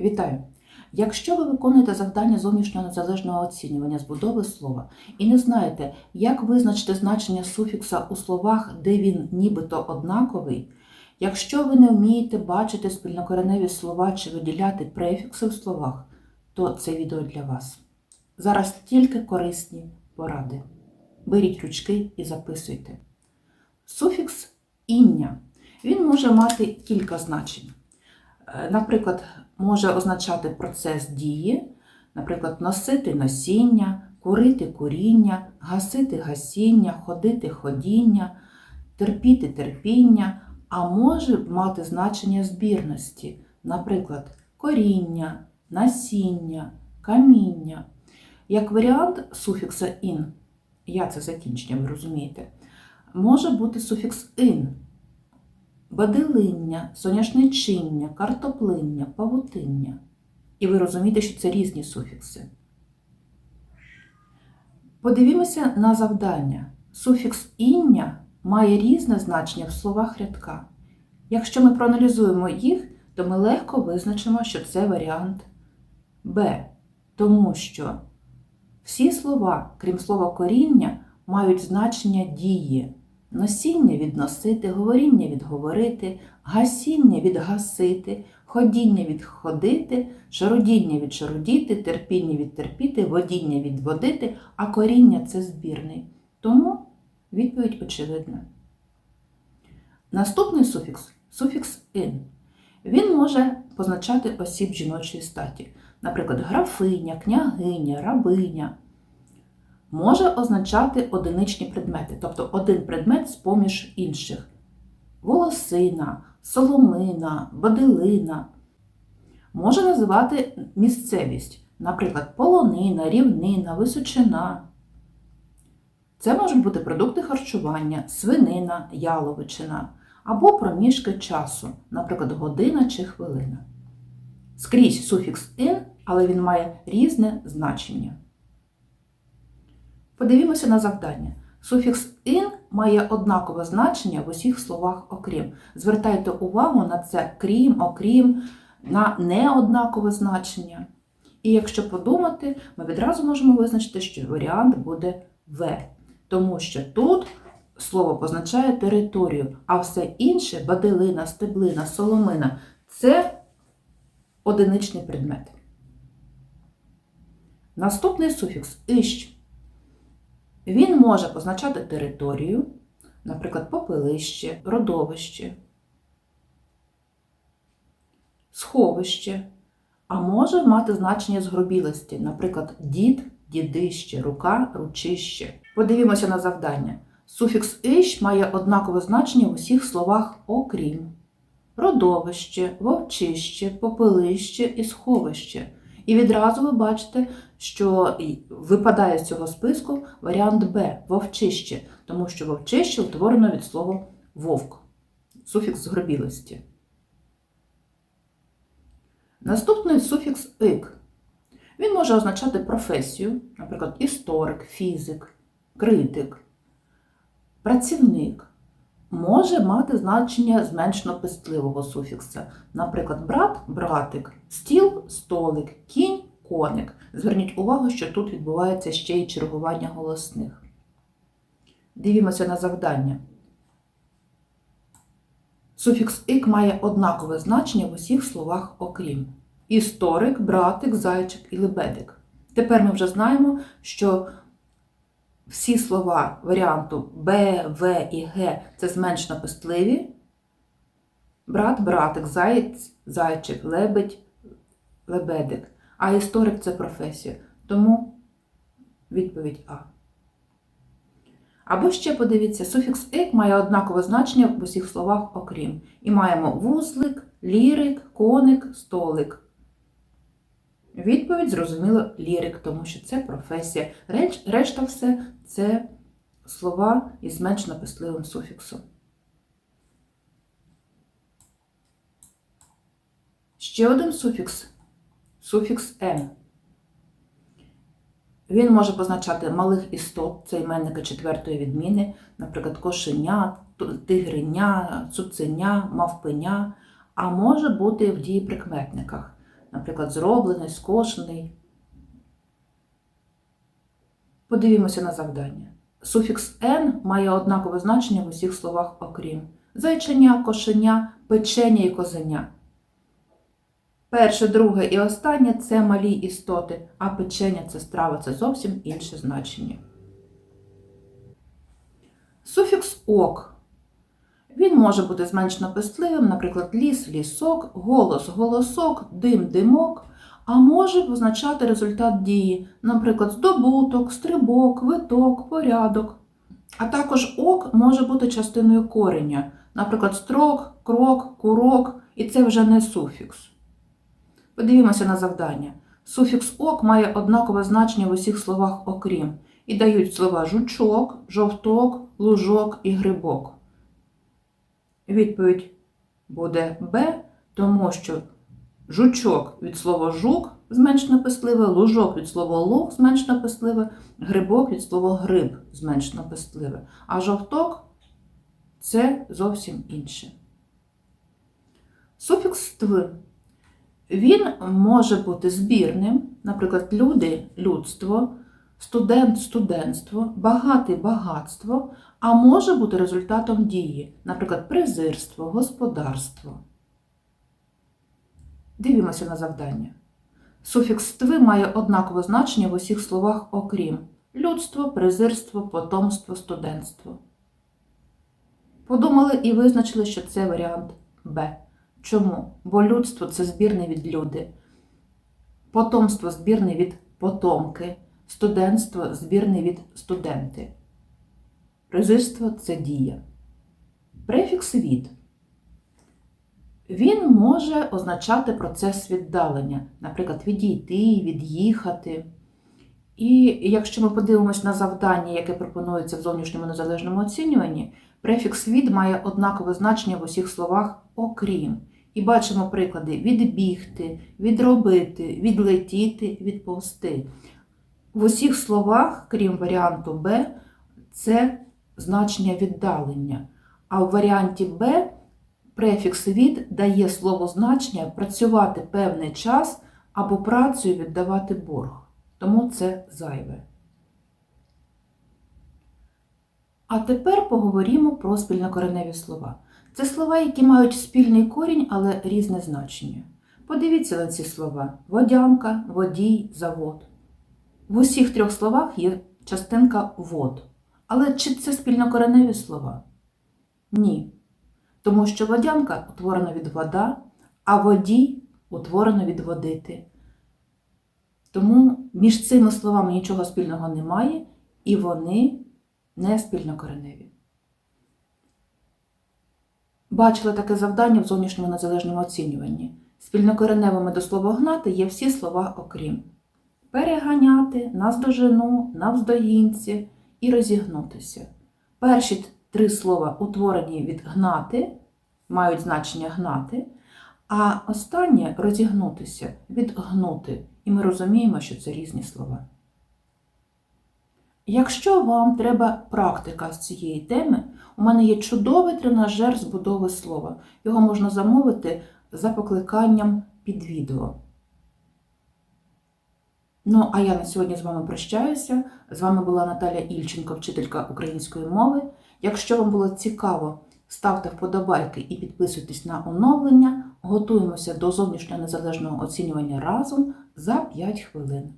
Вітаю! Якщо ви виконуєте завдання зовнішнього незалежного оцінювання збудови слова і не знаєте, як визначити значення суфікса у словах, де він нібито однаковий, якщо ви не вмієте бачити спільнокореневі слова чи виділяти префікси в словах, то це відео для вас. Зараз тільки корисні поради. Беріть ручки і записуйте. Суфікс іння. Він може мати кілька значень. Е, Наприклад, може означати процес дії, наприклад, носити носіння, курити куріння, гасити гасіння, ходити ходіння, терпіти терпіння, а може мати значення збірності, наприклад, коріння, насіння, каміння. Як варіант суфікса ін, я це закінчення, розумієте, може бути суфікс ин. Бадилиння, соняшничиння, картоплиння, павутиння. І ви розумієте, що це різні суфікси. Подивімося на завдання. Суфікс іння має різне значення в словах рядка. Якщо ми проаналізуємо їх, то ми легко визначимо, що це варіант Б, тому що всі слова, крім слова коріння, мають значення дії. Носіння відносити, говоріння відговорити, гасіння відгасити, ходіння відходити, шародіння відшародіти, терпіння відтерпіти, водіння відводити, а коріння це збірний. Тому відповідь очевидна. Наступний суфікс суфікс ин. Він може позначати осіб жіночої статі, наприклад, графиня, княгиня, рабиня може означати одиничні предмети, тобто один предмет з-поміж інших: волосина, соломина, бодилина. Може називати місцевість, наприклад, полонина, рівнина, височина. Це можуть бути продукти харчування, свинина, яловичина або проміжки часу, наприклад, година чи хвилина. Скрізь суфікс ин, але він має різне значення. Подивімося на завдання. Суфікс ин має однакове значення в усіх словах окрім. Звертайте увагу на це крім, окрім, на неоднакове значення. І якщо подумати, ми відразу можемо визначити, що варіант буде В. Тому що тут слово позначає територію, а все інше бадилина, стеблина, соломина це одиничний предмет. Наступний суфікс іщ. Він може позначати територію, наприклад, попелище, родовище, сховище, а може мати значення згробілості, наприклад, дід, дідище, рука, ручище. Подивімося на завдання. Суфікс «ищ» має однакове значення в усіх словах окрім родовище, вовчище, попелище і сховище. І відразу ви бачите, що випадає з цього списку варіант Б вовчище, тому що вовчище утворено від слова вовк, суфікс згробілості. Наступний суфікс ик. Він може означати професію, наприклад, історик, фізик, критик, працівник. Може мати значення зменшено пестливого суфікса. Наприклад, брат братик, стіл столик, кінь коник. Зверніть увагу, що тут відбувається ще й чергування голосних. Дивімося на завдання. Суфікс ик має однакове значення в усіх словах окрім. Історик, братик, зайчик і лебедик. Тепер ми вже знаємо, що всі слова варіанту Б, В і Г це зменшено пестливі. Брат, братик, заєць, зайчик, лебедь, лебедик. А історик це професія. Тому відповідь А. Або ще подивіться, суфікс ик має однакове значення в усіх словах окрім. І маємо вузлик, лірик, коник, столик. Відповідь зрозуміло лірик, тому що це професія. Решта все це слова із зменшено пестливим суфіксом. Ще один суфікс суфікс «н». Він може позначати малих істот, це іменники четвертої відміни, наприклад, кошеня, тигриня, цуценя, мавпеня, а може бути в дієприкметниках. Наприклад, зроблений, скошений. Подивімося на завдання. Суфікс «н» має однакове значення в усіх словах окрім зайченя, кошеня, печення і козеня. Перше, друге і останнє це малі істоти, а печення це страва, це зовсім інше значення. Суфікс ок. Він може бути зменшено пестливим, наприклад, ліс, лісок, голос, голосок, дим, димок, а може позначати результат дії, наприклад, здобуток, стрибок, виток, порядок. А також ок може бути частиною кореня, наприклад, строк, крок, курок, і це вже не суфікс. Подивімося на завдання. Суфікс ок має однакове значення в усіх словах окрім і дають слова жучок, жовток, лужок і грибок. Відповідь буде Б, тому що жучок від слова жук зменшено пестливе, лужок від слова луг зменшено пестливе, грибок від слова гриб зменшено пестливе, а жовток це зовсім інше. Суфікс тв. Він може бути збірним, наприклад, люди людство, студент студентство, багатий багатство, а може бути результатом дії, наприклад, презирство, господарство. Дивімося на завдання. Суфікс «тви» має однакове значення в усіх словах окрім людство, презирство, потомство, студентство. Подумали і визначили, що це варіант Б. Чому? Бо людство це збірне від люди, потомство збірне від потомки, студентство збірне від студенти. Презирство це дія. Префікс від. Він може означати процес віддалення, наприклад, відійти, від'їхати. І якщо ми подивимось на завдання, яке пропонується в зовнішньому незалежному оцінюванні, префікс від має однакове значення в усіх словах окрім. І бачимо приклади відбігти, відробити, відлетіти, відповсти. В усіх словах, крім варіанту Б, це значення віддалення. А в варіанті Б префікс від дає слово значення працювати певний час або працею віддавати борг. Тому це зайве. А тепер поговоримо про спільнокореневі слова. Це слова, які мають спільний корінь, але різне значення. Подивіться на ці слова: водянка, водій, завод. В усіх трьох словах є частинка вод. Але чи це спільнокореневі слова? Ні. Тому що водянка утворена від вода, а водій утворено від водити. Тому між цими словами нічого спільного немає, і вони не спільнокореневі. Бачили таке завдання в зовнішньому незалежному оцінюванні. Спільнокореневими до слова гнати є всі слова окрім переганяти, наздожену, навздогінці і розігнутися. Перші три слова, утворені від гнати, мають значення гнати, а останнє розігнутися від гнути. І ми розуміємо, що це різні слова. Якщо вам треба практика з цієї теми, у мене є чудовий тренажер з будови слова. Його можна замовити за покликанням під відео. Ну, а я на сьогодні з вами прощаюся. З вами була Наталя Ільченко, вчителька української мови. Якщо вам було цікаво, ставте вподобайки і підписуйтесь на оновлення. Готуємося до зовнішнього незалежного оцінювання разом за 5 хвилин.